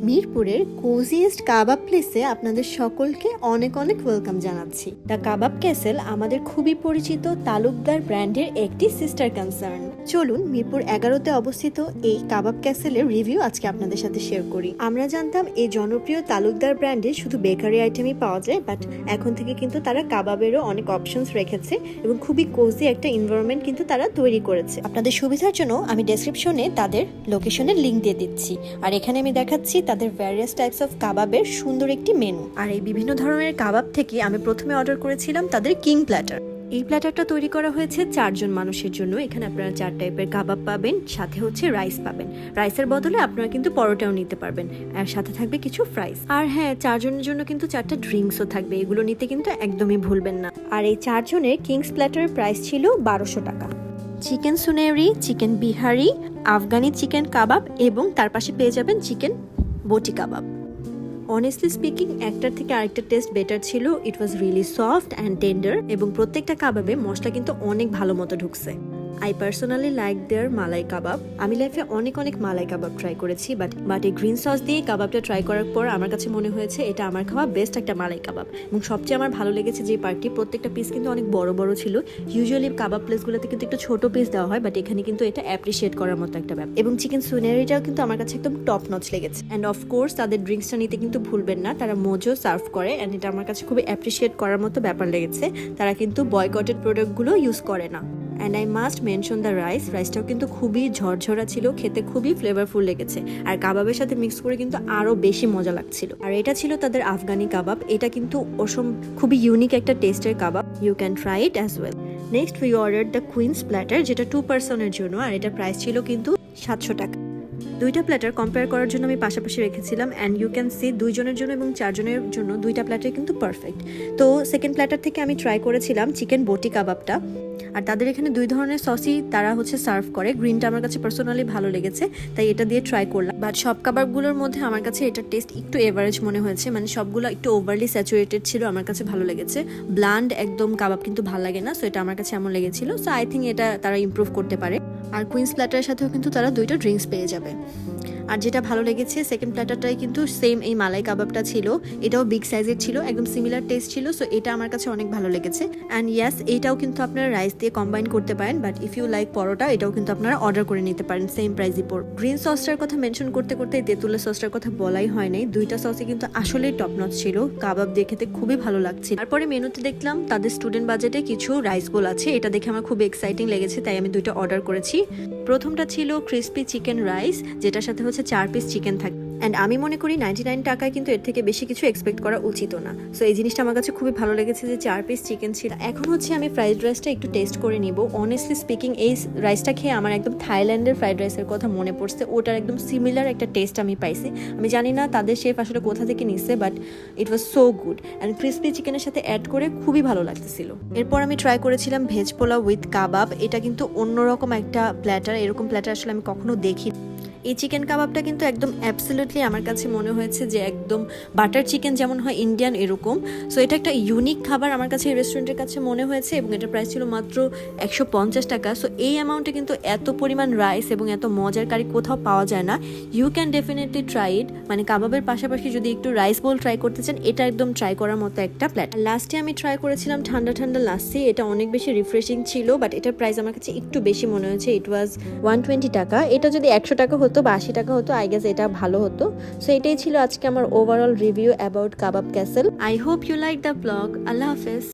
মিরপুরের কোজিয়েস্ট কাবাব প্লেসে আপনাদের সকলকে অনেক অনেক ওয়েলকাম জানাচ্ছি। দ্য কাবাব ক্যাসেল আমাদের খুবই পরিচিত তালুকদার ব্র্যান্ডের একটি সিস্টার কনসার্ন চলুন মিরপুর এগারোতে অবস্থিত এই কাবাব ক্যাসেলের রিভিউ আজকে আপনাদের সাথে শেয়ার করি। আমরা জানতাম এই জনপ্রিয় তালুকদার ব্র্যান্ডে শুধু বেকারি আইটেমই পাওয়া যায় বাট এখন থেকে কিন্তু তারা কাবাবেরও অনেক অপশনস রেখেছে এবং খুবই কোজি একটা এনভায়রনমেন্ট কিন্তু তারা তৈরি করেছে। আপনাদের সুবিধার জন্য আমি ডেসক্রিপশনে তাদের লোকেশনের লিঙ্ক দিয়ে দিচ্ছি। আর এখানে আমি দেখাচ্ছি তাদের ভ্যারিয়াস টাইপস অফ কাবাবের সুন্দর একটি মেনু আর এই বিভিন্ন ধরনের কাবাব থেকে আমি প্রথমে অর্ডার করেছিলাম তাদের কিং প্ল্যাটার এই প্ল্যাটারটা তৈরি করা হয়েছে চারজন মানুষের জন্য। এখানে আপনারা চার টাইপের কাবাব পাবেন, সাথে হচ্ছে রাইস পাবেন। রাইসের বদলে আপনারা কিন্তু পরোটাও নিতে পারবেন। আর সাথে থাকবে কিছু ফ্রাইস আর হ্যাঁ চারজনের জন্য কিন্তু চারটা ড্রিঙ্কসও থাকবে। এগুলো নিতে কিন্তু একদমই ভুলবেন না। আর এই চারজনের কিংস প্ল্যাটারের প্রাইস ছিল বারোশো টাকা। Chicken suneri chicken Bihari, Afghani chicken kebab এবং তার পাশে পেয়ে যাবেন চিকেন বটি কাবাব। অনেস্টলি স্পিকিং একটার থেকে আরেকটা টেস্ট বেটার ছিল। It was really soft and tender এবং প্রত্যেকটা কাবাবে মশলা কিন্তু অনেক ভালো মতো ঢুকছে। I personally like their malai kebab আমি লাইফে অনেক অনেক মালাই কাবাব ট্রাই করেছি বাট বাট এই গ্রিন সস দিয়ে কাবাবটা ট্রাই করার পর আমার কাছে মনে হয়েছে এটা আমার খাওয়া বেস্ট একটা মালাই কাবাব এবং সবচেয়ে আমার ভালো লেগেছে যে পার্টি প্রত্যেকটা পিস কিন্তু অনেক বড় বড় ছিল। ইউজুয়ালি কাবাব প্লেসগুলোতে কিন্তু একটু ছোট পিস দেওয়া হয় বাট এখানে কিন্তু এটা অ্যাপ্রিসিয়েট করার মতো একটা ব্যাপার। এবং চিকেন সুনেরিটাও কিন্তু আমার কাছে একদম টপ নচ লেগেছে অ্যান্ড অফকোর্স তাদের ড্রিঙ্কসটা নিতে কিন্তু ভুলবেন না। তারা মোজো সার্ভ করে অ্যান্ড এটা আমার কাছে খুবই অ্যাপ্রিসিয়েট করার মতো ব্যাপার লেগেছে। তারা কিন্তু বয়কটেড প্রোডাক্টগুলো ইউজ করে না। And I must mention the rice রাইসটাও কিন্তু খুবই ঝরঝরা ছিল, খেতে খুবই ফ্লেভারফুল লেগেছে। আর কাবাবের সাথে মিক্স করে কিন্তু আরও বেশি মজা লাগছিল। আর এটা ছিল তাদের আফগানি কাবাব। এটা কিন্তু অসম, খুবই ইউনিক একটা টেস্টের kebab. You can try it as well next we order the queens platter যেটা টু পার্সনের জন্য, আর এটা প্রাইস ছিল কিন্তু সাতশো টাকা। দুইটা প্ল্যাটার কম্পেয়ার করার জন্য আমি পাশাপাশি রেখেছিলাম অ্যান্ড ইউ ক্যান সি দুইজনের জন্য এবং চারজনের জন্য দুইটা প্ল্যাটার কিন্তু পারফেক্ট তো সেকেন্ড প্ল্যাটার থেকে আমি ট্রাই করেছিলাম চিকেন বটি কাবাবটা আর তাদের এখানে দুই ধরনের সসই তারা হচ্ছে সার্ভ করে। গ্রিনটা আমার কাছে পার্সোনালি ভালো লেগেছে, তাই এটা দিয়ে ট্রাই করলাম। বাট সব কাবাবগুলোর মধ্যে আমার কাছে এটার টেস্ট একটু এভারেজ মনে হয়েছে মানে সবগুলো একটু ওভারলি স্যাচুরেটেড ছিল, আমার কাছে ভালো লেগেছে। ব্লান্ড একদম কাবাব কিন্তু ভালো লাগে না সো এটা আমার কাছে এমন লেগেছিল সো আই থিঙ্ক এটা তারা ইমপ্রুভ করতে পারে। আর কুইন্স প্ল্যাটারের সাথেও কিন্তু তারা দুইটা ড্রিঙ্কস পেয়ে যাবে। আর যেটা ভালো লেগেছে সেকেন্ড প্ল্যাটারটাই কিন্তু সেম এই মালাই কাবাবটা ছিল। এটাও বিগ সাইজের ছিল, একদম সিমিলার টেস্ট ছিল সো এটা আমার কাছে অনেক ভালো লেগেছে। অ্যান্ড ইয়াস এটাও কিন্তু আপনারা রাইস দিয়ে কম্বাইন করতে পারেন but if you like paratha, এটাও কিন্তু আপনারা অর্ডার করে নিতে পারেন সেম প্রাইসই পর। গ্রিন সসটার কথা মেনশন করতে করতে তেঁতুলের সসটার কথা বলাই হয় নাই। দুইটা সসই কিন্তু আসলেই টপ নচ ছিল, কাবাব দিয়ে খেতে খুবই ভালো লাগছে তারপরে মেনুতে দেখলাম, তাদের স্টুডেন্ট বাজেটে কিছু রাইস বোল আছে, এটা দেখে আমার খুব এক্সাইটিং লেগেছে, তাই আমি দুইটা অর্ডার করেছি। প্রথমটা ছিল ক্রিস্পি চিকেন রাইস যেটার সাথে হচ্ছে চার পিস চিকেন থাকে। অ্যান্ড আমি মনে করি নাইনটি নাইন টাকায় কিন্তু এর থেকে বেশি কিছু এক্সপেক্ট করা উচিত না। সো এই জিনিসটা আমার কাছে খুবই ভালো লেগেছে যে চার পিস চিকেন ছিল। এখন হচ্ছে আমি ফ্রাইড রাইসটা একটু টেস্ট করে নিব। অনেস্টলি স্পিকিং এই রাইসটা খেয়ে আমার একদম থাইল্যান্ডের ফ্রাইড রাইসের কথা মনে পড়ছে। ওটার একদম সিমিলার একটা টেস্ট আমি পাইছি। আমি জানি না তাদের শেফ আসলে কোথা থেকে নিচ্ছে but it was so good and crispy চিকেনের সাথে অ্যাড করে খুবই ভালো লাগতেছিল। এরপর আমি ট্রাই করেছিলাম ভেজ পোলাও উইথ কাবাব এটা কিন্তু অন্যরকম একটা প্ল্যাটার এরকম প্ল্যাটার আসলে আমি কখনো দেখি এই চিকেন কাবাবটা কিন্তু একদম অ্যাবসলিউটলি আমার কাছে মনে হয়েছে যে একদম বাটার চিকেন যেমন হয় ইন্ডিয়ান এরকম। সো এটা একটা ইউনিক খাবার আমার কাছে এই রেস্টুরেন্টের কাছে মনে হয়েছে এবং এটা প্রাইস ছিল মাত্র একশো পঞ্চাশ টাকা। সো এই অ্যামাউন্টে কিন্তু এত পরিমাণ রাইস এবং এত মজার কারি কোথাও পাওয়া যায় না। You can definitely try it মানে কাবাবের পাশাপাশি যদি একটু রাইস বোল ট্রাই করতে চান, এটা একদম ট্রাই করার মতো একটা প্ল্যাট লাস্টে আমি ট্রাই করেছিলাম ঠান্ডা ঠান্ডা লাস্সি এটা অনেক বেশি রিফ্রেশিং ছিল বাট এটার প্রাইস আমার কাছে একটু বেশি মনে হয়েছে। ইট ওয়াজ ওয়ান টোয়েন্টি টাকা। এটা যদি একশো টাকা হতো বা আশি টাকা হতো আই গেস এটা ভালো হতো। সো এটাই ছিল আজকে আমার overall review about Kebab Castle I hope you like the blog Allah হাফেজ।